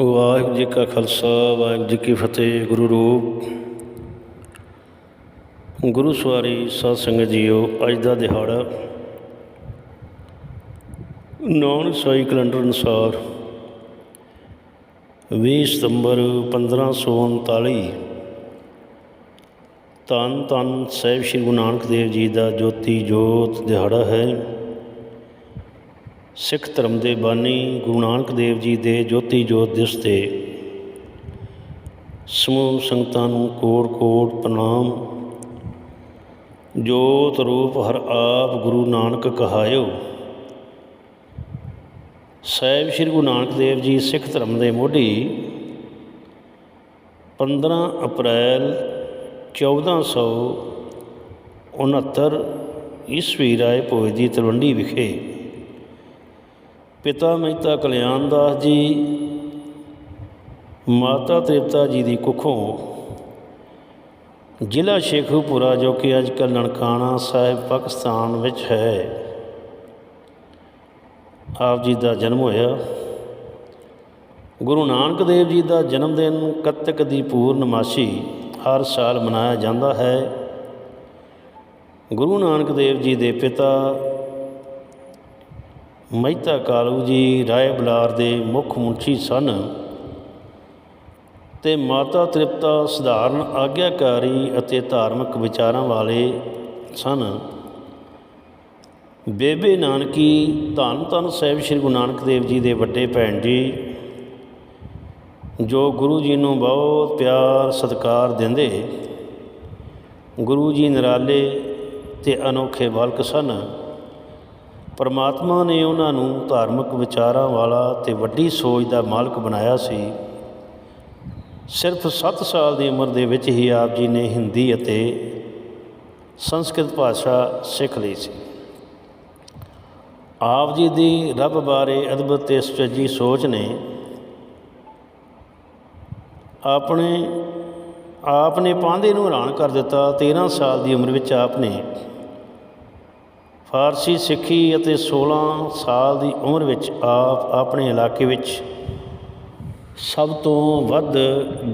ਵਾਹਿਗੁਰੂ ਜੀ ਕਾ ਖਾਲਸਾ, ਵਾਹਿਗੁਰੂ ਜੀ ਕੀ ਫਤਿਹ, ਗੁਰੂ ਰੂਪ। ਗੁਰੂ ਸਵਾਰੀ ਸਾਧ ਸੰਗਤ ਜੀਓ, ਅੱਜ ਦਾ ਦਿਹਾੜਾ ਨੌਨ ਸਾਈ ਕੈਲੰਡਰ ਅਨੁਸਾਰ 20 ਸਤੰਬਰ 1539 ਧੰਨ ਧੰਨ ਸਾਹਿਬ ਸ੍ਰੀ ਗੁਰੂ ਨਾਨਕ ਦੇਵ ਜੀ ਦਾ ਜੋਤੀ ਜੋਤ ਦਿਹਾੜਾ ਹੈ। ਸਿੱਖ ਧਰਮ ਦੇ ਬਾਨੀ ਗੁਰੂ ਨਾਨਕ ਦੇਵ ਜੀ ਦੇ ਜੋਤੀ ਜੋਤ ਦਿਵਸ ਤੇ ਸਮੂਹ ਸੰਗਤਾਂ ਨੂੰ ਕੋਟ ਕੋਟ ਪ੍ਰਣਾਮ। ਜੋਤ ਰੂਪ ਹਰ ਆਪ ਗੁਰੂ ਨਾਨਕ ਕਹਾਇਓ। ਸਾਹਿਬ ਸ੍ਰੀ ਗੁਰੂ ਨਾਨਕ ਦੇਵ ਜੀ ਸਿੱਖ ਧਰਮ ਦੇ ਮੋਢੀ 15 ਅਪ੍ਰੈਲ 1469 ਈਸਵੀ ਰਾਏ ਭੋਜ ਦੀ ਤਲਵੰਡੀ ਵਿਖੇ ਪਿਤਾ ਮਹਿਤਾ ਕਲਿਆਣ ਦਾਸ ਜੀ, ਮਾਤਾ ਤ੍ਰਿਪਤਾ ਜੀ ਦੀ ਕੁੱਖੋਂ ਜ਼ਿਲ੍ਹਾ ਸ਼ੇਖੂਪੁਰਾ, ਜੋ ਕਿ ਅੱਜ ਕੱਲ੍ਹ ਨਨਕਾਣਾ ਸਾਹਿਬ, ਪਾਕਿਸਤਾਨ ਵਿੱਚ ਹੈ, ਆਪ ਜੀ ਦਾ ਜਨਮ ਹੋਇਆ। ਗੁਰੂ ਨਾਨਕ ਦੇਵ ਜੀ ਦਾ ਜਨਮ ਦਿਨ ਕੱਤਕ ਦੀ ਪੂਰਨਮਾਸ਼ੀ ਹਰ ਸਾਲ ਮਨਾਇਆ ਜਾਂਦਾ ਹੈ। ਗੁਰੂ ਨਾਨਕ ਦੇਵ ਜੀ ਦੇ ਪਿਤਾ ਮਹਿਤਾ ਕਾਲੂ ਜੀ ਰਾਏ ਬਲਾਰ ਦੇ ਮੁੱਖ ਮੁਨਸ਼ੀ ਸਨ ਤੇ ਮਾਤਾ ਤ੍ਰਿਪਤਾ ਸਧਾਰਨ ਆਗਿਆਕਾਰੀ ਅਤੇ ਧਾਰਮਿਕ ਵਿਚਾਰਾਂ ਵਾਲੇ ਸਨ। ਬੇਬੇ ਨਾਨਕੀ, ਧੰਨ ਧੰਨ ਸਾਹਿਬ ਸ੍ਰੀ ਗੁਰੂ ਨਾਨਕ ਦੇਵ ਜੀ ਦੇ ਵੱਡੇ ਭੈਣ ਜੀ, ਜੋ ਗੁਰੂ ਜੀ ਨੂੰ ਬਹੁਤ ਪਿਆਰ ਸਤਿਕਾਰ ਦਿੰਦੇ, ਗੁਰੂ ਜੀ ਨਿਰਾਲੇ ਤੇ ਅਨੋਖੇ ਬਾਲਕ ਸਨ। ਪਰਮਾਤਮਾ ਨੇ ਉਹਨਾਂ ਨੂੰ ਧਾਰਮਿਕ ਵਿਚਾਰਾਂ ਵਾਲਾ ਤੇ ਵੱਡੀ ਸੋਚ ਦਾ ਮਾਲਕ ਬਣਾਇਆ ਸੀ। ਸਿਰਫ 7 ਸਾਲ ਦੀ ਉਮਰ ਦੇ ਵਿੱਚ ਹੀ ਆਪ ਜੀ ਨੇ ਹਿੰਦੀ ਅਤੇ ਸੰਸਕ੍ਰਿਤ ਭਾਸ਼ਾ ਸਿੱਖ ਲਈ ਸੀ। ਆਪ ਜੀ ਦੀ ਰੱਬ ਬਾਰੇ ਅਦਭੁਤ ਤੇ ਸੱਚੀ ਸੋਚ ਨੇ ਆਪਣੇ, ਆਪ ਨੇ ਪਾਂਦੇ ਨੂੰ ਹੈਰਾਨ ਕਰ ਦਿੱਤਾ। 13 ਸਾਲ ਦੀ ਉਮਰ ਵਿੱਚ ਆਪ ਨੇ ਫਾਰਸੀ ਸਿੱਖੀ ਅਤੇ 16 ਸਾਲ ਦੀ ਉਮਰ ਵਿੱਚ ਆਪ ਆਪਣੇ ਇਲਾਕੇ ਵਿੱਚ ਸਭ ਤੋਂ ਵੱਧ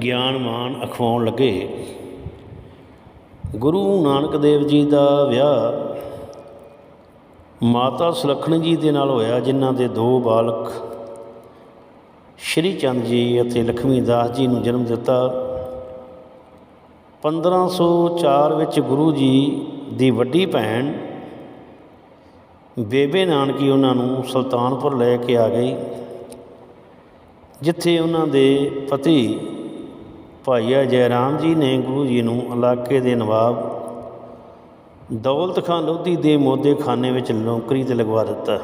ਗਿਆਨਮਾਨ ਅਖਵਾਉਣ ਲੱਗੇ। ਗੁਰੂ ਨਾਨਕ ਦੇਵ ਜੀ ਦਾ ਵਿਆਹ ਮਾਤਾ ਸੁਲੱਖਣ ਜੀ ਦੇ ਨਾਲ ਹੋਇਆ, ਜਿਨ੍ਹਾਂ ਦੇ ਦੋ ਬਾਲਕ ਸ਼੍ਰੀ ਚੰਦ ਜੀ ਅਤੇ ਲਖਮੀ ਦਾਸ ਜੀ ਨੂੰ ਜਨਮ ਦਿੱਤਾ। 1504 ਵਿੱਚ ਗੁਰੂ ਜੀ ਦੀ ਵੱਡੀ ਭੈਣ ਬੇਬੇ ਨਾਨਕੀ ਉਹਨਾਂ ਨੂੰ ਸੁਲਤਾਨਪੁਰ ਲੈ ਕੇ ਆ ਗਈ, ਜਿੱਥੇ ਉਹਨਾਂ ਦੇ ਪਤੀ ਭਾਈਆ ਜੈਰਾਮ ਜੀ ਨੇ ਗੁਰੂ ਜੀ ਨੂੰ ਇਲਾਕੇ ਦੇ ਨਵਾਬ ਦੌਲਤ ਖਾਨ ਲੋਧੀ ਦੇ ਮੋਦੇ ਖਾਨੇ ਵਿੱਚ ਨੌਕਰੀ ਤੇ ਲਗਵਾ ਦਿੱਤਾ।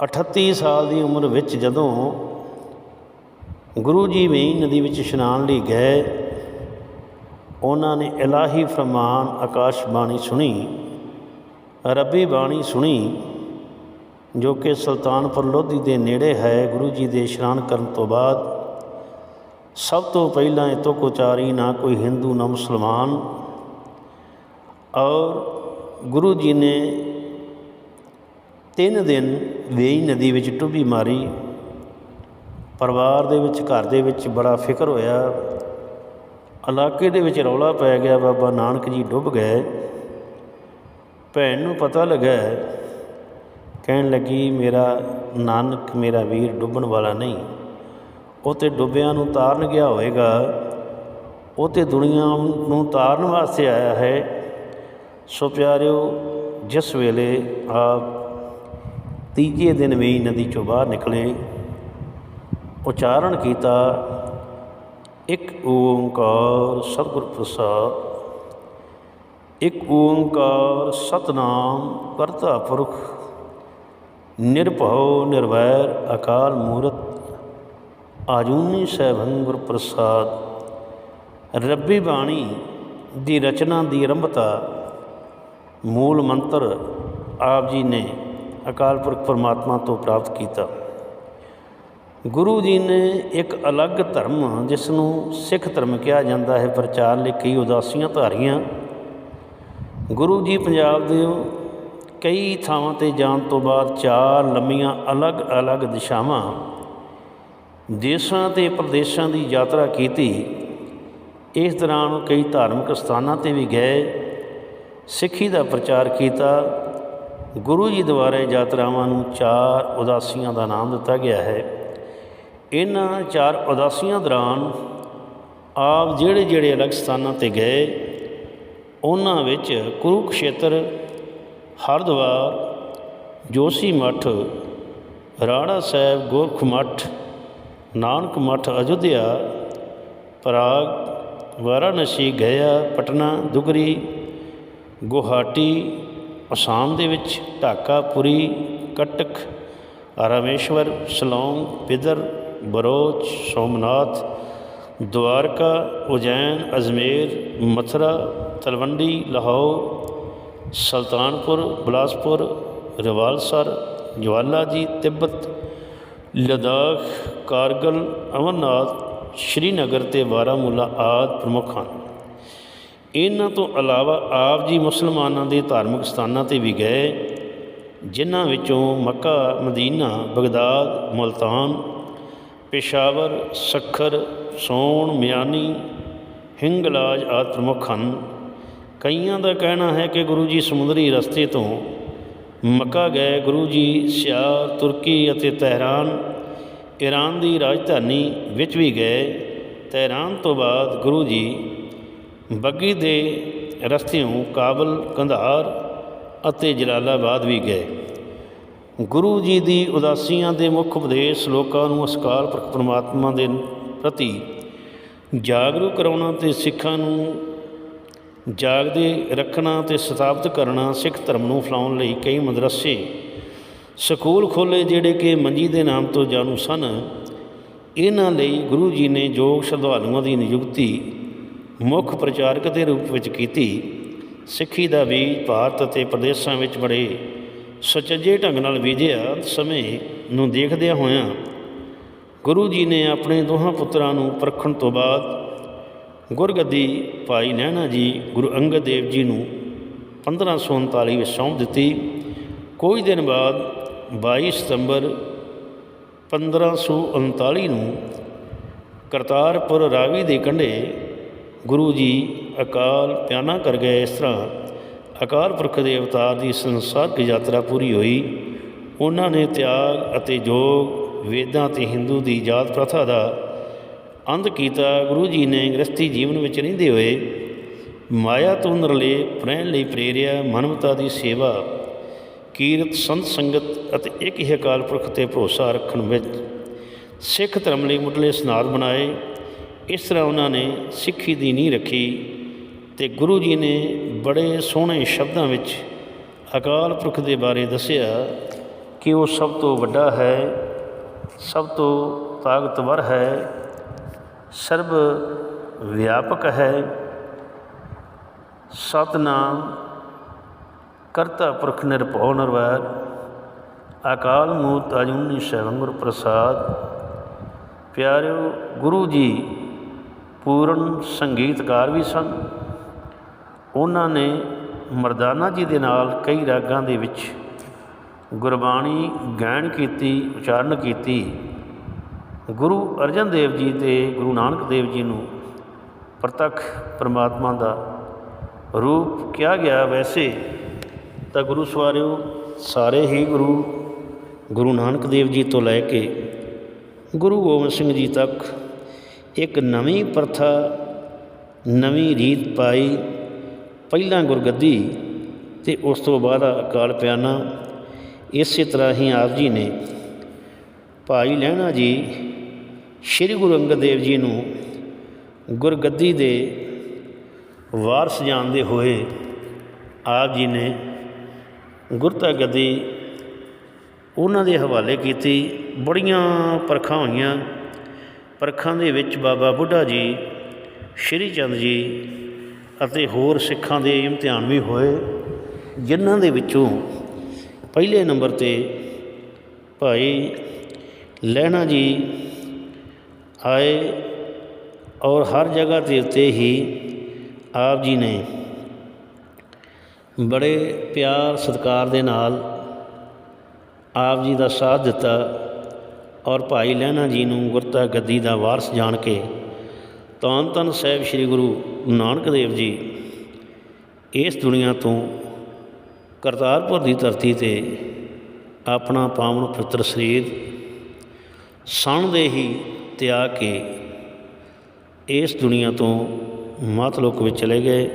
38 ਸਾਲ ਦੀ ਉਮਰ ਵਿੱਚ ਜਦੋਂ ਗੁਰੂ ਜੀ ਵੇਈ ਨਦੀ ਵਿੱਚ ਇਸ਼ਨਾਨ ਲਈ ਗਏ, ਉਹਨਾਂ ਨੇ ਇਲਾਹੀ ਫਰਮਾਨ ਆਕਾਸ਼ ਬਾਣੀ ਸੁਣੀ। ਰੱਬੀ ਬਾਣੀ ਸੁਣੀ, ਜੋ ਕਿ ਸੁਲਤਾਨਪੁਰ ਲੋਧੀ ਦੇ ਨੇੜੇ ਹੈ, ਗੁਰੂ ਜੀ ਦੇ ਇਸ਼ਨਾਨ ਕਰਨ ਤੋਂ ਬਾਅਦ। ਸਭ ਤੋਂ ਪਹਿਲਾਂ ਇਹ ਤੋਂ ਕੋਚਾਰੀ ਨਾ ਕੋਈ ਹਿੰਦੂ, ਨਾ ਮੁਸਲਮਾਨ। ਔਰ ਗੁਰੂ ਜੀ ਨੇ ਤਿੰਨ ਦਿਨ ਵੇਈ ਨਦੀ ਵਿੱਚ ਟੁੱਬੀ ਮਾਰੀ। ਪਰਿਵਾਰ ਦੇ ਵਿੱਚ, ਘਰ ਦੇ ਵਿੱਚ ਬੜਾ ਫਿਕਰ ਹੋਇਆ। ਇਲਾਕੇ ਦੇ ਵਿੱਚ ਰੌਲਾ ਪੈ ਗਿਆ, ਬਾਬਾ ਨਾਨਕ ਜੀ ਡੁੱਬ ਗਏ। ਭੈਣ ਨੂੰ ਪਤਾ ਲੱਗਾ ਕਹਿਣ ਲੱਗੀ, ਮੇਰਾ ਨਾਨਕ, ਮੇਰਾ ਵੀਰ ਡੁੱਬਣ ਵਾਲਾ ਨਹੀਂ। ਉਹ ਤੇ ਡੁੱਬਿਆਂ ਨੂੰ ਤਾਰਨ ਗਿਆ ਹੋਵੇਗਾ। ਉਹ ਤੇ ਦੁਨੀਆ ਨੂੰ ਤਾਰਨ ਵਾਸਤੇ ਆਇਆ ਹੈ। ਸੋ ਪਿਆਰਿਓ, ਜਿਸ ਵੇਲੇ ਆਪ ਤੀਜੇ ਦਿਨ ਵੀ ਨਦੀ ਚੋਂ ਬਾਹਰ ਨਿਕਲੇ, ਉਚਾਰਨ ਕੀਤਾ, ਇੱਕ ਓੰਕਾਰ ਸਤਿਗੁਰ ਪ੍ਰਸਾਦ ਇੱਕ ਓੰਕਾਰ ਸਤਨਾਮ ਕਰਤਾ ਪੁਰਖ, ਨਿਰਭਉ ਨਿਰਵੈਰ ਅਕਾਲ ਮੂਰਤ, ਆਜੂਨੀ ਸੈਭੰ ਗੁਰ ਪ੍ਰਸਾਦ ਰੱਬੀ ਬਾਣੀ ਦੀ ਰਚਨਾ ਦੀ ਆਰੰਭਤਾ, ਮੂਲ ਮੰਤਰ ਆਪ ਜੀ ਨੇ ਅਕਾਲ ਪੁਰਖ ਪਰਮਾਤਮਾ ਤੋਂ ਪ੍ਰਾਪਤ ਕੀਤਾ। ਗੁਰੂ ਜੀ ਨੇ ਇੱਕ ਅਲੱਗ ਧਰਮ ਜਿਸ ਨੂੰ ਸਿੱਖ ਧਰਮ ਕਿਹਾ ਜਾਂਦਾ ਹੈ, ਪ੍ਰਚਾਰ ਲਈ ਕਈ ਉਦਾਸੀਆਂ ਧਾਰੀਆਂ ਗੁਰੂ ਜੀ ਪੰਜਾਬ ਦੇ ਕਈ ਥਾਵਾਂ ਤੇ ਜਾਣ ਤੋਂ ਬਾਅਦ ਚਾਰ ਲੰਮੀਆਂ ਅਲੱਗ-ਅਲੱਗ ਦਿਸ਼ਾਵਾਂ, ਦੇਸ਼ਾਂ ਤੇ ਪ੍ਰਦੇਸ਼ਾਂ ਦੀ ਯਾਤਰਾ ਕੀਤੀ। ਇਸ ਦੌਰਾਨ ਕਈ ਧਾਰਮਿਕ ਸਥਾਨਾਂ ਤੇ ਵੀ ਗਏ, ਸਿੱਖੀ ਦਾ ਪ੍ਰਚਾਰ ਕੀਤਾ। ਗੁਰੂ ਜੀ ਦੁਆਰਾ ਯਾਤਰਾਵਾਂ ਨੂੰ ਚਾਰ ਉਦਾਸੀਆਂ ਦਾ ਨਾਮ ਦਿੱਤਾ ਗਿਆ ਹੈ। ਇਹਨਾਂ ਚਾਰ ਉਦਾਸੀਆਂ ਦੌਰਾਨ ਆਪ ਜਿਹੜੇ ਜਿਹੜੇ ਅਲੱਗ ਸਥਾਨਾਂ ਤੇ ਗਏ ਉਹਨਾਂ ਵਿੱਚ ਕੁਰੂਕਸ਼ੇਤਰ ਹਰਿਦੁਆਰ ਜੋਸ਼ੀ ਮੱਠ, ਰਾਣਾ ਸਾਹਿਬ ਗੋਰਖ ਮੱਠ, ਨਾਨਕ ਮੱਠ, ਅਯੁੱਧਿਆ, ਪ੍ਰਾਗ, ਵਾਰਾਣਸੀ ਗਿਆ ਪਟਨਾ, ਦੁਗਰੀ, ਗੁਹਾਟੀ, ਅਸਾਮ ਦੇ ਵਿੱਚ ਢਾਕਾ, ਪੁਰੀ, ਕਟਕ, ਰਾਮੇਸ਼ਵਰ, ਸ਼ਿਲੌਂਗ ਬਿਦਰ ਬਰੋਚ, ਸੋਮਨਾਥ ਦੁਆਰਕਾ ਉਜੈਨ, ਅਜਮੇਰ, ਮਥੁਰਾ, ਤਲਵੰਡੀ, ਲਾਹੌਰ, ਸੁਲਤਾਨਪੁਰ, ਬਿਲਾਸਪੁਰ, ਰਵਾਲਸਰ ਜਵਾਲਾ ਜੀ ਤਿੱਬਤ, ਲਦਾਖ, ਕਾਰਗਲ, ਅਮਰਨਾਥ, ਸ਼੍ਰੀਨਗਰ ਤੇ ਬਾਰਾਮੂਲਾ ਆਦਿ ਪ੍ਰਮੁੱਖ ਹਨ। ਇਹਨਾਂ ਤੋਂ ਇਲਾਵਾ ਆਪ ਜੀ ਮੁਸਲਮਾਨਾਂ ਦੇ ਧਾਰਮਿਕ ਸਥਾਨਾਂ ਤੇ ਵੀ ਗਏ, ਜਿਨ੍ਹਾਂ ਵਿੱਚੋਂ Mecca, Medina, Baghdad, Multan Peshawar, Sukkur, Son, Miani, Hinglaj ਆਦਿ ਪ੍ਰਮੁੱਖ ਹਨ। ਕਈਆਂ ਦਾ ਕਹਿਣਾ ਹੈ ਕਿ ਗੁਰੂ ਜੀ ਸਮੁੰਦਰੀ ਰਸਤੇ ਤੋਂ ਮੱਕਾ ਗਏ। ਗੁਰੂ ਜੀ ਸਿਆਰ ਤੁਰਕੀ ਅਤੇ ਤਹਿਰਾਨ, ਈਰਾਨ ਦੀ ਰਾਜਧਾਨੀ ਵਿੱਚ ਵੀ ਗਏ। ਤਹਿਰਾਨ ਤੋਂ ਬਾਅਦ ਗੁਰੂ ਜੀ ਬੱਗੀ ਦੇ ਰਸਤਿਓਂ ਕਾਬਲ, ਕੰਧਾਰ ਅਤੇ ਜਲਾਲਾਬਾਦ ਵੀ ਗਏ। ਗੁਰੂ ਜੀ ਦੀ ਉਦਾਸੀਆਂ ਦੇ ਮੁੱਖ ਉਪਦੇਸ਼ ਲੋਕਾਂ ਨੂੰ ਅਸਕਾਰ ਪਰਮਾਤਮਾ ਦੇ ਪ੍ਰਤੀ ਜਾਗਰੂਕ ਕਰਾਉਣਾ ਤੇ ਸਿੱਖਾਂ ਨੂੰ ਜਾਗਦੇ ਰੱਖਣਾ ਤੇ ਸਥਾਪਿਤ ਕਰਨਾ, ਸਿੱਖ ਧਰਮ ਨੂੰ ਫੈਲਾਉਣ ਲਈ ਕਈ ਮਦਰਸੇ, ਸਕੂਲ ਖੋਲੇ ਜਿਹੜੇ ਕਿ ਮੰਜੀ ਦੇ ਨਾਮ ਤੋਂ ਜਾਣੂ ਸਨ। ਇਹਨਾਂ ਲਈ ਗੁਰੂ ਜੀ ਨੇ ਯੋਗ ਸ਼ਰਧਾਲੂਆਂ ਦੀ ਨਿਯੁਕਤੀ ਮੁੱਖ ਪ੍ਰਚਾਰਕ ਦੇ ਰੂਪ ਵਿੱਚ ਕੀਤੀ। ਸਿੱਖੀ ਦਾ ਬੀਜ ਭਾਰਤ ਅਤੇ ਪ੍ਰਦੇਸ਼ਾਂ ਵਿੱਚ ਬੜੇ ਸੁਚੱਜੇ ਢੰਗ ਨਾਲ ਵਿਜਿਆ ਸਮੇਂ ਨੂੰ ਦੇਖਦਿਆਂ ਹੋਇਆਂ ਗੁਰੂ ਜੀ ਨੇ ਆਪਣੇ ਦੋਹਾਂ ਪੁੱਤਰਾਂ ਨੂੰ ਪਰਖਣ ਤੋਂ ਬਾਅਦ ਗੁਰਗੱਦੀ ਭਾਈ ਨੈਣਾ ਜੀ, ਗੁਰੂ ਅੰਗਦ ਦੇਵ ਜੀ ਨੂੰ 1539 ਵਿੱਚ ਸੌਂਪ ਦਿੱਤੀ। ਕੁਝ ਦਿਨ ਬਾਅਦ 22 ਸਤੰਬਰ 1539 ਨੂੰ ਕਰਤਾਰਪੁਰ ਰਾਵੀ ਦੇ ਕੰਢੇ ਗੁਰੂ ਜੀ ਅਕਾਲ ਪਿਆਨਾ ਕਰ ਗਏ। ਇਸ ਤਰ੍ਹਾਂ ਅਕਾਲ ਪੁਰਖ ਦੇ ਅਵਤਾਰ ਦੀ ਸੰਸਾਰਿਕ ਯਾਤਰਾ ਪੂਰੀ ਹੋਈ। ਉਹਨਾਂ ਨੇ ਤਿਆਗ ਅਤੇ ਜੋਗ, ਵੇਦਾਂ ਤੇ ਹਿੰਦੂ ਦੀ ਜਾਤ ਪ੍ਰਥਾ ਦਾ ਅੰਤ ਕੀਤਾ। ਗੁਰੂ ਜੀ ਨੇ ਗ੍ਰਸਤੀ ਜੀਵਨ ਵਿੱਚ ਰਹਿੰਦੇ ਹੋਏ ਮਾਇਆ ਤੋਂ ਨਿਰਲੇ ਰਹਿਣ ਲਈ ਪ੍ਰੇਰਿਆ, ਮਨਵਤਾ ਦੀ ਸੇਵਾ, ਕੀਰਤ, ਸੰਤ ਸੰਗਤ ਅਤੇ ਇੱਕ ਹੀ ਅਕਾਲ ਪੁਰਖ ਤੇ ਭਰੋਸਾ ਰੱਖਣ ਵਿੱਚ ਸਿੱਖ ਧਰਮ ਲਈ ਮੁੱਢਲੇ ਸਨਾਦ ਬਣਾਏ। ਇਸ ਤਰ੍ਹਾਂ ਉਹਨਾਂ ਨੇ ਸਿੱਖੀ ਦੀ ਨੀਂਹ ਰੱਖੀ। ਤੇ ਗੁਰੂ ਜੀ ਨੇ ਬੜੇ ਸੋਹਣੇ ਸ਼ਬਦਾਂ ਵਿੱਚ ਅਕਾਲ ਪੁਰਖ ਦੇ ਬਾਰੇ ਦੱਸਿਆ ਕਿ ਉਹ ਸਭ ਤੋਂ ਵੱਡਾ ਹੈ, ਸਭ ਤੋਂ ਤਾਕਤਵਰ ਹੈ, ਸਰਬ ਵਿਆਪਕ ਹੈ, ਸਤਨਾਮ, ਕਰਤਾ ਪੁਰਖ ਨਿਰਭਉ ਨਿਰਵੈਰ, ਅਕਾਲ ਮੂਰਤ ਅਜੂਨੀ ਸੈਭੰ ਪ੍ਰਸਾਦ। ਪਿਆਰਿਓ, ਗੁਰੂ ਜੀ ਪੂਰਨ ਸੰਗੀਤਕਾਰ ਵੀ ਸਨ। ਉਹਨਾਂ ਨੇ ਮਰਦਾਨਾ ਜੀ ਦੇ ਨਾਲ ਕਈ ਰਾਗਾਂ ਦੇ ਵਿੱਚ ਗੁਰਬਾਣੀ ਗਾਇਨ ਕੀਤੀ, ਉਚਾਰਨ ਕੀਤੀ। ਗੁਰੂ ਅਰਜਨ ਦੇਵ ਜੀ ਤੇ ਗੁਰੂ ਨਾਨਕ ਦੇਵ ਜੀ ਨੂੰ ਪ੍ਰਤੱਖ ਪਰਮਾਤਮਾ ਦਾ ਰੂਪ ਕਿਹਾ ਗਿਆ। ਵੈਸੇ ਤਾਂ ਗੁਰੂ ਸਵਾਰਿਓ, ਸਾਰੇ ਹੀ ਗੁਰੂ ਗੁਰੂ ਨਾਨਕ ਦੇਵ ਜੀ ਤੋਂ ਲੈ ਕੇ ਗੁਰੂ ਗੋਬਿੰਦ ਸਿੰਘ ਜੀ ਤੱਕ ਇੱਕ ਨਵੀਂ ਪ੍ਰਥਾ, ਨਵੀਂ ਰੀਤ ਪਾਈ ਪਹਿਲਾਂ ਗੁਰਗੱਦੀ ਤੇ ਉਸ ਤੋਂ ਬਾਅਦ ਅਕਾਲ ਪਿਆਨਾ, ਇਸੇ ਤਰ੍ਹਾਂ ਹੀ ਆਪ ਜੀ ਨੇ ਭਾਈ ਲਹਿਣਾ ਜੀ, ਸ੍ਰੀ ਗੁਰੂ ਅੰਗਦ ਦੇਵ ਜੀ ਨੂੰ ਗੁਰਗੱਦੀ ਦੇ ਵਾਰਸ ਜਾਣਦੇ ਹੋਏ ਆਪ ਜੀ ਨੇ ਗੁਰਤਾ ਗੱਦੀ ਉਹਨਾਂ ਦੇ ਹਵਾਲੇ ਕੀਤੀ, ਬੜੀਆਂ ਪਰਖਾਂ ਹੋਈਆਂ। ਪਰਖਾਂ ਦੇ ਵਿੱਚ ਬਾਬਾ ਬੁੱਢਾ ਜੀ, ਸ਼੍ਰੀ ਚੰਦ ਜੀ ਅਤੇ ਹੋਰ ਸਿੱਖਾਂ ਦੇ ਇਮਤਿਹਾਨ ਵੀ ਹੋਏ, ਜਿਨ੍ਹਾਂ ਦੇ ਵਿੱਚੋਂ ਪਹਿਲੇ ਨੰਬਰ ਤੇ ਭਾਈ ਲਹਿਣਾ ਜੀ ਆਏ ਔਰ ਹਰ ਜਗ੍ਹਾ ਦੇ ਉੱਤੇ ਹੀ ਆਪ ਜੀ ਨੇ ਬੜੇ ਪਿਆਰ ਸਤਿਕਾਰ ਦੇ ਨਾਲ ਆਪ ਜੀ ਦਾ ਸਾਥ ਦਿੱਤਾ ਔਰ ਭਾਈ ਲਹਿਣਾ ਜੀ ਨੂੰ ਗੁਰਤਾ ਗੱਦੀ ਦਾ ਵਾਰਸ ਜਾਣ ਕੇ ਧੰਨ ਧੰਨ ਸਾਹਿਬ ਸ੍ਰੀ ਗੁਰੂ ਨਾਨਕ ਦੇਵ ਜੀ ਇਸ ਦੁਨੀਆ ਤੋਂ ਕਰਤਾਰਪੁਰ ਦੀ ਧਰਤੀ ਤੇ ਆਪਣਾ ਪਾਵਨ ਪੁੱਤਰ ਸਰੀਰ ਸਣ ਦੇ ਹੀ ਤਿਆਗ ਕੇ ਇਸ ਦੁਨੀਆ ਤੋਂ ਮਤਲੋਕ ਵਿੱਚ ਚਲੇ ਗਏ।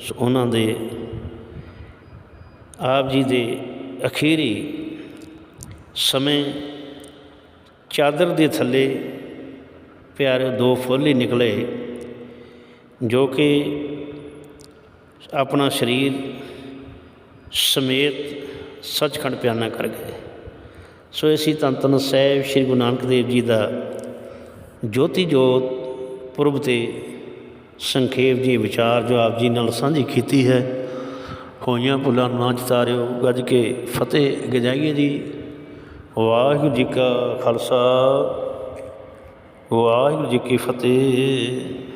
ਸੋ ਉਹਨਾਂ ਦੇ ਆਪ ਜੀ ਦੇ ਅਖੀਰੀ ਸਮੇਂ ਚਾਦਰ ਦੇ ਥੱਲੇ ਪਿਆਰੇ ਦੋ ਫੁੱਲ ਹੀ ਨਿਕਲੇ, ਜੋ ਕਿ ਆਪਣਾ ਸਰੀਰ ਸਮੇਤ ਸੱਚਖੰਡ ਪਿਆਨਾ ਕਰ ਗਏ। ਸੋ ਇਸੀ ਧੰਨ ਧੰਨ ਸਾਹਿਬ ਸ੍ਰੀ ਗੁਰੂ ਨਾਨਕ ਦੇਵ ਜੀ ਦਾ ਜੋਤੀ ਜੋਤ ਪੁਰਬ ਤੇ ਸੰਖੇਪ ਜੀ ਵਿਚਾਰ ਜੋ ਆਪ ਜੀ ਨਾਲ ਸਾਂਝੀ ਕੀਤੀ ਹੈ, ਹੋਈਆਂ ਭੁੱਲਾਂ ਨੂੰ ਨਾ ਚਿਤਾਰਿਓ ਗੱਜ ਕੇ ਫਤਿਹ ਗਜਾਈਏ ਜੀ। ਵਾਹਿਗੁਰੂ ਜੀ ਕਾ ਖਾਲਸਾ। ਵਾਹਿਗੁਰੂ ਜੀ ਕੀ ਫਤਿਹ।